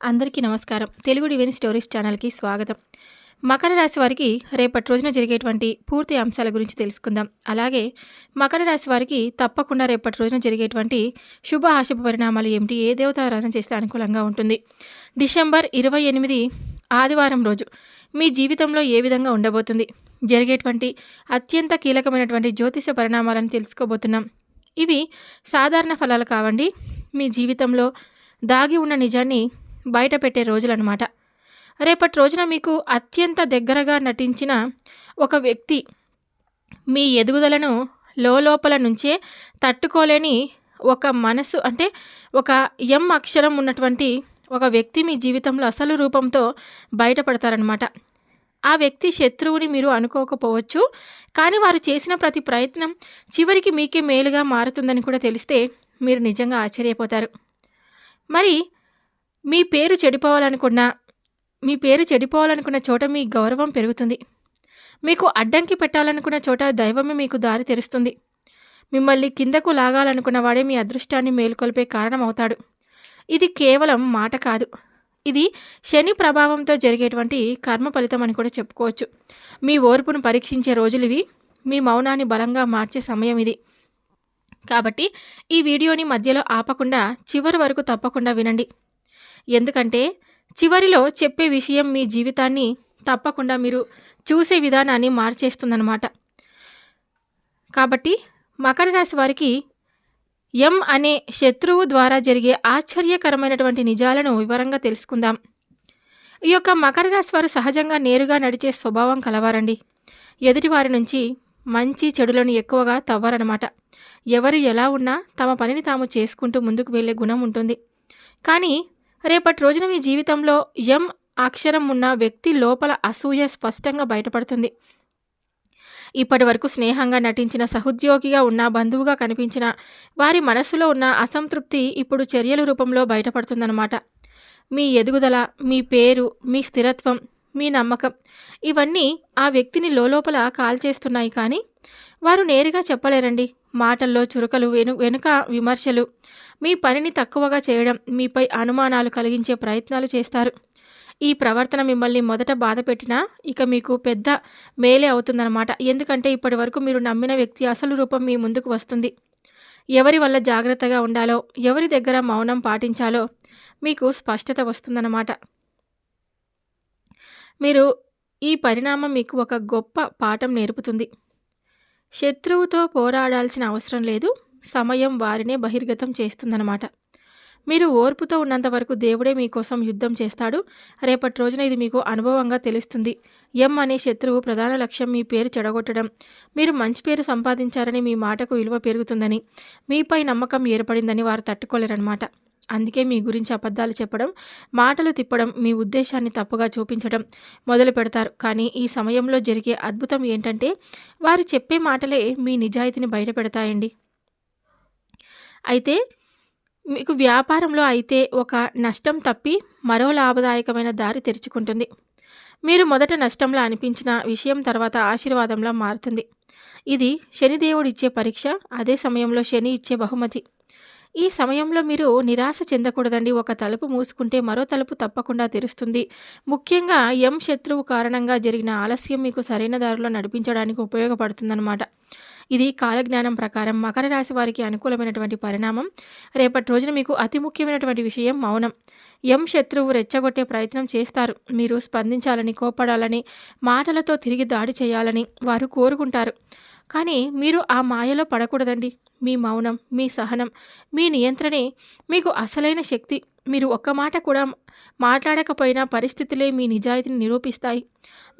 అందరికీ నమస్కారం. Telugu divine stories ఛానల్కి స్వాగతం. మకర రాశి వారికి రేపటి రోజున జరిగేటువంటి పూర్తి అంశాల గురించి తెలుసుకుందాం. అలాగే మకర రాశి వారికి తప్పకుండా రేపటి రోజున జరిగేటువంటి శుభ ఆశుభ పరిణామాలు ఏమిటి ఏ దేవతారాధన చేస్తే అనుకూలంగా ఉంటుంది? డిసెంబర్ ఇరవై ఎనిమిది ఆదివారం రోజు మీ జీవితంలో ఏ విధంగా ఉండబోతుంది? జరిగేటువంటి అత్యంత కీలకమైనటువంటి జ్యోతిష పరిణామాలను తెలుసుకోబోతున్నాం. ఇవి సాధారణ ఫలాలు కావండి. మీ జీవితంలో దాగి ఉన్న నిజాన్ని బయట పెట్టే రోజులన్నమాట. రేపటి రోజున మీకు అత్యంత దగ్గరగా నటించిన ఒక వ్యక్తి మీ ఎదుగుదలను లోపల నుంచే తట్టుకోలేని ఒక మనసు అంటే ఒక ఎం అక్షరం ఉన్నటువంటి ఒక వ్యక్తి మీ జీవితంలో అసలు రూపంతో బయటపడతారనమాట ఆ వ్యక్తి శత్రువుని మీరు అనుకోకపోవచ్చు కానీ వారు చేసిన ప్రతి ప్రయత్నం చివరికి మీకే మేలుగా మారుతుందని కూడా తెలిస్తే మీరు నిజంగా ఆశ్చర్యపోతారు. మరి మీ పేరు చెడిపోవాలనుకున్న మీ పేరు చెడిపోవాలనుకున్న చోట మీ గౌరవం పెరుగుతుంది. మీకు అడ్డంకి పెట్టాలనుకున్న చోట దైవమే మీకు దారి తెరుస్తుంది. మిమ్మల్ని కిందకు లాగాలనుకున్న వాడే మీ అదృష్టాన్ని మేలుకొల్పే కారణం అవుతాడు ఇది కేవలం మాట కాదు. ఇది శని ప్రభావంతో జరిగేటువంటి కర్మ ఫలితం అని కూడా చెప్పుకోవచ్చు. మీ ఓర్పును పరీక్షించే రోజులు ఇవి. మీ మౌనాన్ని బలంగా మార్చే సమయం ఇది. కాబట్టి ఈ వీడియోని మధ్యలో ఆపకుండా చివరి వరకు తప్పకుండా వినండి. ఎందుకంటే చివరిలో చెప్పే విషయం మీ జీవితాన్ని తప్పకుండా మీరు చూసే విధానాన్ని మార్చేస్తుందన్నమాట. కాబట్టి మకర రాశి వారికి ఎం అనే శత్రువు ద్వారా జరిగే ఆశ్చర్యకరమైనటువంటి నిజాలను వివరంగా తెలుసుకుందాం. ఈ యొక్క మకర రాశి వారు సహజంగా నేరుగా నడిచే స్వభావం కలవారండి. ఎదుటివారి నుంచి మంచి చెడులను ఎక్కువగా తవ్వారనమాట ఎవరు ఎలా ఉన్నా తమ పనిని తాము చేసుకుంటూ ముందుకు వెళ్ళే గుణం ఉంటుంది. కానీ రేపటి రోజున మీ జీవితంలో ఎం అక్షరం ఉన్న వ్యక్తి లోపల అసూయ స్పష్టంగా బయటపడుతుంది. ఇప్పటి వరకు స్నేహంగా నటించిన సహోద్యోగిగా ఉన్న బంధువుగా కనిపించిన వారి మనసులో ఉన్న అసంతృప్తి ఇప్పుడు చర్యల రూపంలో బయటపడుతుందన్నమాట. మీ ఎదుగుదల మీ పేరు మీ స్థిరత్వం మీ నమ్మకం ఇవన్నీ ఆ వ్యక్తిని లోపల కాల్చేస్తున్నాయి కానీ వారు నేరుగా చెప్పలేరండి. మాటల్లో చురుకలు వెను వెనుక విమర్శలు. మీ పనిని తక్కువగా చేయడం మీపై అనుమానాలు కలిగించే ప్రయత్నాలు చేస్తారు. ఈ ప్రవర్తన మిమ్మల్ని మొదట బాధ పెట్టినా ఇక మీకు పెద్ద మేలే అవుతుందన్నమాట. ఎందుకంటే ఇప్పటి వరకు మీరు నమ్మిన వ్యక్తి అసలు రూపం మీ ముందుకు వస్తుంది. ఎవరి వల్ల జాగ్రత్తగా ఉండాలో ఎవరి దగ్గర మౌనం పాటించాలో మీకు స్పష్టత వస్తుందన్నమాట. మీరు ఈ పరిణామం మీకు ఒక గొప్ప పాఠం నేర్పుతుంది. శత్రువుతో పోరాడాల్సిన అవసరం లేదు. సమయం వారినే బహిర్గతం చేస్తుందన్నమాట. మీరు ఓర్పుతో ఉన్నంత వరకు దేవుడే మీకోసం యుద్ధం చేస్తాడు. రేపటి రోజున ఇది మీకు అనుభవంగా తెలుస్తుంది. ఎం అనే శత్రువు ప్రధాన లక్ష్యం మీ పేరు చెడగొట్టడం. మీరు మంచి పేరు సంపాదించారని మీ మాటకు విలువ పెరుగుతుందని. మీపై నమ్మకం ఏర్పడిందని వారు తట్టుకోలేరన్నమాట. అందుకే మీ గురించి అబద్ధాలు చెప్పడం మాటలు తిప్పడం మీ ఉద్దేశాన్ని తప్పుగా చూపించడం మొదలు పెడతారు. కానీ ఈ సమయంలో జరిగే అద్భుతం ఏంటంటే వారు చెప్పే మాటలే మీ నిజాయితీని బయటపెడతాయండి. అయితే మీకు వ్యాపారంలో అయితే ఒక నష్టం తప్పి మరో లాభదాయకమైన దారి తెరుచుకుంటుంది. మీరు మొదట నష్టంలా అనిపించిన విషయం తర్వాత ఆశీర్వాదంలా మారుతుంది. ఇది శనిదేవుడు ఇచ్చే పరీక్ష అదే సమయంలో శని ఇచ్చే బహుమతి. ఈ సమయంలో మీరు నిరాశ చెందకూడదండి. ఒక తలుపు మూసుకుంటే మరో తలుపు తప్పకుండా తెరుస్తుంది. ముఖ్యంగా ఎం శత్రువు కారణంగా జరిగిన ఆలస్యం మీకు సరైన దారిలో నడిపించడానికి ఉపయోగపడుతుందన్నమాట. ఇది కాలజ్ఞానం ప్రకారం మకర రాశి వారికి అనుకూలమైనటువంటి పరిణామం. రేపటి రోజున మీకు అతి ముఖ్యమైనటువంటి విషయం మౌనం. ఎం శత్రువు రెచ్చగొట్టే ప్రయత్నం చేస్తారు. మీరు స్పందించాలని కోపడాలని మాటలతో తిరిగి దాడి చేయాలని వారు కోరుకుంటారు. కానీ మీరు ఆ మాయలో పడకూడదండి. మీ మౌనం మీ సహనం మీ నియంత్రణే మీకు అసలైన శక్తి. మీరు ఒక్క మాట కూడా మాట్లాడకపోయినా పరిస్థితులే మీ నిజాయితీని నిరూపిస్తాయి.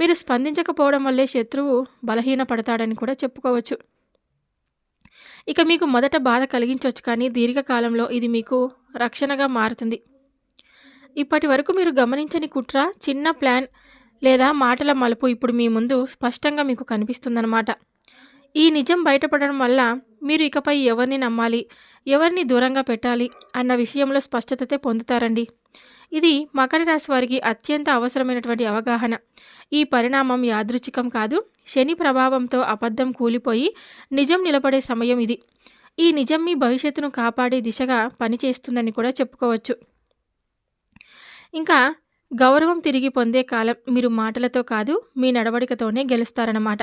మీరు స్పందించకపోవడం వల్లే శత్రువు బలహీనపడతాడని కూడా చెప్పుకోవచ్చు. ఇక మీకు మొదట బాధ కలిగించవచ్చు కానీ దీర్ఘకాలంలో ఇది మీకు రక్షణగా మారుతుంది. ఇప్పటి వరకు మీరు గమనించని కుట్ర చిన్న ప్లాన్ లేదా మాటల మలుపు ఇప్పుడు మీ ముందు స్పష్టంగా మీకు కనిపిస్తుందన్నమాట. ఈ నిజం బయటపడడం వల్ల మీరు ఇకపై ఎవరిని నమ్మాలి ఎవరిని దూరంగా పెట్టాలి అన్న విషయంలో స్పష్టతతే పొందుతారండి. ఇది మకర రాశి వారికి అత్యంత అవసరమైనటువంటి అవగాహన. ఈ పరిణామం యాదృచ్ఛికం కాదు శని ప్రభావంతో అబద్ధం కూలిపోయి నిజం నిలబడే సమయం ఇది. ఈ నిజం మీ భవిష్యత్తును కాపాడే దిశగా పనిచేస్తుందని కూడా చెప్పుకోవచ్చు. ఇంకా గౌరవం తిరిగి పొందే కాలం మీరు మాటలతో కాదు మీ నడవడికతోనే గెలుస్తారన్నమాట.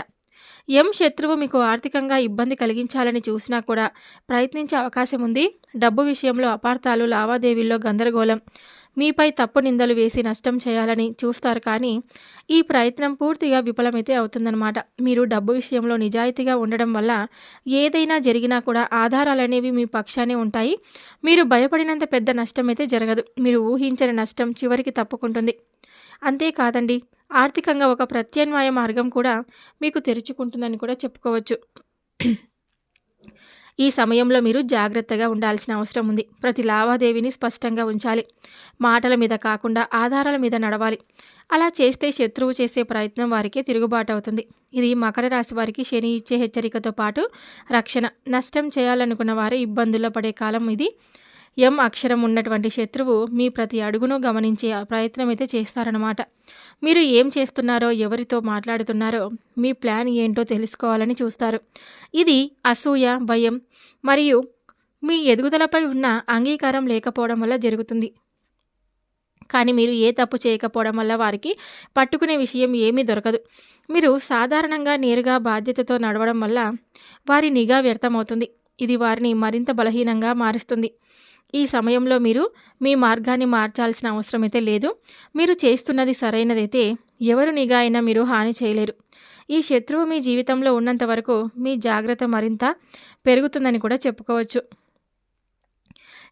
ఎం శత్రువు మీకు ఆర్థికంగా ఇబ్బంది కలిగించాలని చూసినా కూడా ప్రయత్నించే అవకాశం ఉంది. డబ్బు విషయంలో అపార్థాలు లావాదేవీల్లో గందరగోళం. మీపై తప్పు నిందలు వేసి నష్టం చేయాలని చూస్తారు కానీ ఈ ప్రయత్నం పూర్తిగా విఫలమైతే అవుతుందన్నమాట. మీరు డబ్బు విషయంలో నిజాయితీగా ఉండడం వల్ల ఏదైనా జరిగినా కూడా ఆధారాలు అనేవి మీ పక్షానే ఉంటాయి. మీరు భయపడినంత పెద్ద నష్టం అయితే జరగదు. మీరు ఊహించని నష్టం చివరికి తప్పుకుంటుంది. అంతేకాదండి. ఆర్థికంగా ఒక ప్రత్యామ్నాయ మార్గం కూడా మీకు తెరుచుకుంటుందని కూడా చెప్పుకోవచ్చు. ఈ సమయంలో మీరు జాగ్రత్తగా ఉండాల్సిన అవసరం ఉంది. ప్రతి లావాదేవీని స్పష్టంగా ఉంచాలి. మాటల మీద కాకుండా ఆధారాల మీద నడవాలి. అలా చేస్తే శత్రువు చేసే ప్రయత్నం వారికి తిరుగుబాటు అవుతుంది. ఇది మకర రాశి వారికి శని ఇచ్చే హెచ్చరికతో పాటు రక్షణ. నష్టం చేయాలనుకున్న వారు ఇబ్బందుల్లో పడే కాలం ఇది. ఎం అక్షరం ఉన్నటువంటి శత్రువు మీ ప్రతి అడుగును గమనించే ప్రయత్నం అయితే చేస్తారనమాట మీరు ఏం చేస్తున్నారో ఎవరితో మాట్లాడుతున్నారో మీ ప్లాన్ ఏంటో తెలుసుకోవాలని చూస్తారు. ఇది అసూయ భయం మరియు మీ ఎదుగుదలపై ఉన్న అంగీకారం లేకపోవడం వల్ల జరుగుతుంది. కానీ మీరు ఏ తప్పు చేయకపోవడం వల్ల వారికి పట్టుకునే విషయం ఏమీ దొరకదు. మీరు సాధారణంగా నేరుగా బాధ్యతతో నడవడం వల్ల వారి నిఘా వ్యర్థమవుతుంది. ఇది వారిని మరింత బలహీనంగా మారుస్తుంది. ఈ సమయంలో మీరు మీ మార్గాన్ని మార్చాల్సిన అవసరం అయితే లేదు. మీరు చేస్తున్నది సరైనదైతే ఎవరు నిఘా అయినా మీరు హాని చేయలేరు. ఈ శత్రువు మీ జీవితంలో ఉన్నంత వరకు మీ జాగ్రత్త మరింత పెరుగుతుందని కూడా చెప్పుకోవచ్చు.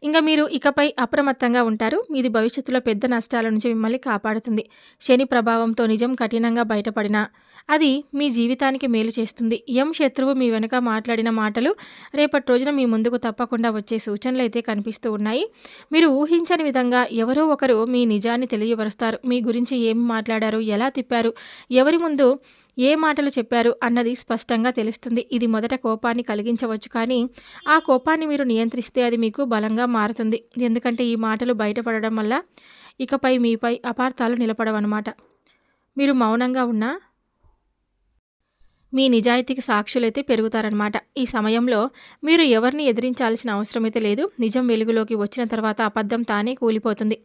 ఇంకా మీరు ఇకపై అప్రమత్తంగా ఉంటారు. మీది భవిష్యత్తులో పెద్ద నష్టాల నుంచి మిమ్మల్ని కాపాడుతుంది. శని ప్రభావంతో నిజం కఠినంగా బయటపడినా అది మీ జీవితానికి మేలు చేస్తుంది. ఎం శత్రువు మీ వెనుక మాట్లాడిన మాటలు రేపటి రోజున మీ ముందుకు తప్పకుండా వచ్చే సూచనలు అయితే కనిపిస్తూ ఉన్నాయి. మీరు ఊహించని విధంగా ఎవరో ఒకరు మీ నిజాన్ని తెలియపరుస్తారు. మీ గురించి ఏం మాట్లాడారు? ఎలా తిప్పారు? ఎవరి ముందు ఏ మాటలు చెప్పారు? అన్నది స్పష్టంగా తెలుస్తుంది. ఇది మొదట కోపాన్ని కలిగించవచ్చు కానీ ఆ కోపాన్ని మీరు నియంత్రిస్తే అది మీకు బలంగా మారుతుంది. ఎందుకంటే ఈ మాటలు బయటపడడం వల్ల ఇకపై మీపై అపార్థాలు నిలబడవన్నమాట. మీరు మౌనంగా ఉన్నా మీ నిజాయితీకి సాక్షులైతే పెరుగుతారనమాట ఈ సమయంలో మీరు ఎవరిని ఎదిరించాల్సిన అవసరమైతే లేదు. నిజం వెలుగులోకి వచ్చిన తర్వాత అబద్ధం తానే కూలిపోతుంది.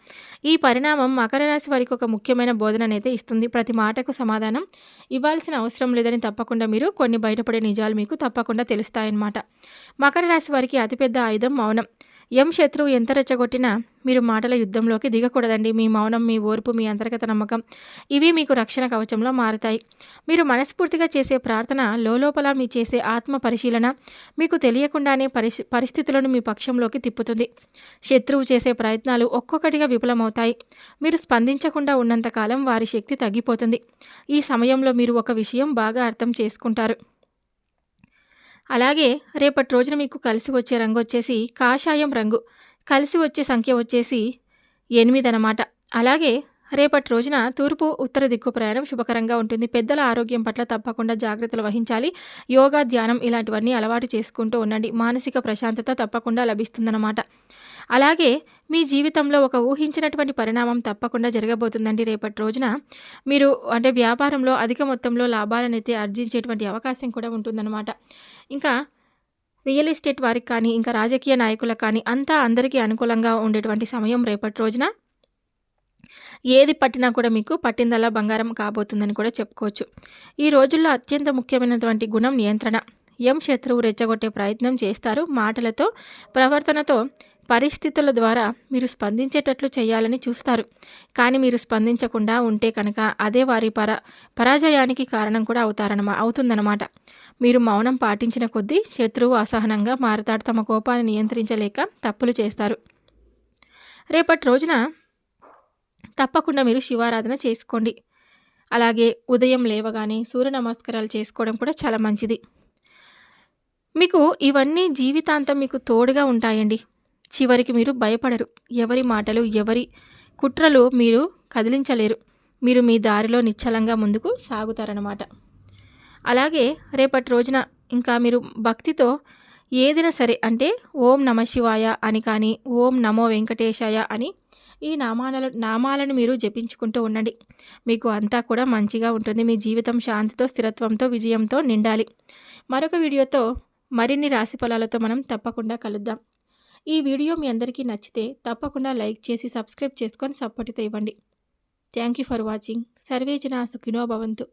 ఈ పరిణామం మకర రాశి వారికి ఒక ముఖ్యమైన బోధననైతే ఇస్తుంది. ప్రతి మాటకు సమాధానం ఇవ్వాల్సిన అవసరం లేదని తప్పకుండా మీరు కొన్ని బయటపడే నిజాలు మీకు తప్పకుండా తెలుస్తాయన్నమాట. మకర రాశి వారికి అతిపెద్ద ఆయుధం మౌనం. ఎం శత్రువు ఎంత రెచ్చగొట్టినా మీరు మాటల యుద్ధంలోకి దిగకూడదండి. మీ మౌనం మీ ఓర్పు మీ అంతర్గత నమ్మకం ఇవి మీకు రక్షణ కవచంలో మారుతాయి. మీరు మనస్ఫూర్తిగా చేసే ప్రార్థన లోపల మీ చేసే ఆత్మ పరిశీలన మీకు తెలియకుండానే పరిస్థి పరిస్థితులను మీ పక్షంలోకి తిప్పుతుంది. శత్రువు చేసే ప్రయత్నాలు ఒక్కొక్కటిగా విఫలమవుతాయి. మీరు స్పందించకుండా ఉన్నంతకాలం వారి శక్తి తగ్గిపోతుంది. ఈ సమయంలో మీరు ఒక విషయం బాగా అర్థం చేసుకుంటారు. అలాగే రేపటి రోజున మీకు కలిసి వచ్చే రంగు వచ్చేసి కాషాయం రంగు. కలిసి వచ్చే సంఖ్య వచ్చేసి ఎనిమిది అనమాట అలాగే రేపటి రోజున తూర్పు ఉత్తర దిక్కు ప్రయాణం శుభకరంగా ఉంటుంది. పెద్దల ఆరోగ్యం పట్ల తప్పకుండా జాగ్రత్తలు వహించాలి. యోగా ధ్యానం ఇలాంటివన్నీ అలవాటు చేసుకుంటూ ఉండండి. మానసిక ప్రశాంతత తప్పకుండా లభిస్తుందన్నమాట. అలాగే మీ జీవితంలో ఒక ఊహించినటువంటి పరిణామం తప్పకుండా జరగబోతుందండి రేపటి రోజున. మీరు అంటే వ్యాపారంలో అధిక మొత్తంలో లాభాలనైతే అయితే ఆర్జించేటువంటి అవకాశం కూడా ఉంటుందన్నమాట. ఇంకా రియల్ ఎస్టేట్ వారికి కానీ ఇంకా రాజకీయ నాయకులకు కానీ అంతా అందరికీ అనుకూలంగా ఉండేటువంటి సమయం రేపటి రోజున. ఏది పట్టినా కూడా మీకు పట్టిందల్లా బంగారం కాబోతుందని కూడా చెప్పుకోవచ్చు. ఈ రోజుల్లో అత్యంత ముఖ్యమైనటువంటి గుణం నియంత్రణ. ఎం శత్రువు రెచ్చగొట్టే ప్రయత్నం చేస్తారు. మాటలతో ప్రవర్తనతో పరిస్థితుల ద్వారా మీరు స్పందించేటట్లు చేయాలని చూస్తారు. కానీ మీరు స్పందించకుండా ఉంటే కనుక అదే వారి పరా పరాజయానికి కారణం కూడా అవుతారనమా అవుతుందన్నమాట. మీరు మౌనం పాటించిన కొద్దీ శత్రువు అసహనంగా మారతాడు. తమ కోపాన్ని నియంత్రించలేక తప్పులు చేస్తారు. రేపటి రోజున తప్పకుండా మీరు శివారాధన చేసుకోండి. అలాగే ఉదయం లేవగానే సూర్య నమస్కారాలు చేసుకోవడం కూడా చాలా మంచిది. మీకు ఇవన్నీ జీవితాంతం మీకు తోడుగా ఉంటాయండి. చివరికి మీరు భయపడరు. ఎవరి మాటలు ఎవరి కుట్రలు మీరు కదిలించలేరు. మీరు మీ దారిలో నిశ్చలంగా ముందుకు సాగుతారనమాట అలాగే రేపటి రోజున ఇంకా మీరు భక్తితో ఏదైనా సరే అంటే ఓం నమ శివాయ అని కానీ ఓం నమో వెంకటేశాయ అని ఈ నామాలను నామాలను మీరు జపించుకుంటూ ఉండండి. మీకు అంతా కూడా మంచిగా ఉంటుంది. మీ జీవితం శాంతితో స్థిరత్వంతో విజయంతో నిండాలి. మరొక వీడియోతో మరిన్ని రాశి ఫలాలతో మనం తప్పకుండా కలుద్దాం. ఈ వీడియో మీ అందరికీ నచ్చితే తప్పకుండా లైక్ చేసి సబ్స్క్రైబ్ చేసుకొని సపోర్ట్తో ఇవ్వండి. Thank you for watching. సర్వేజన సుఖినో భవంతు.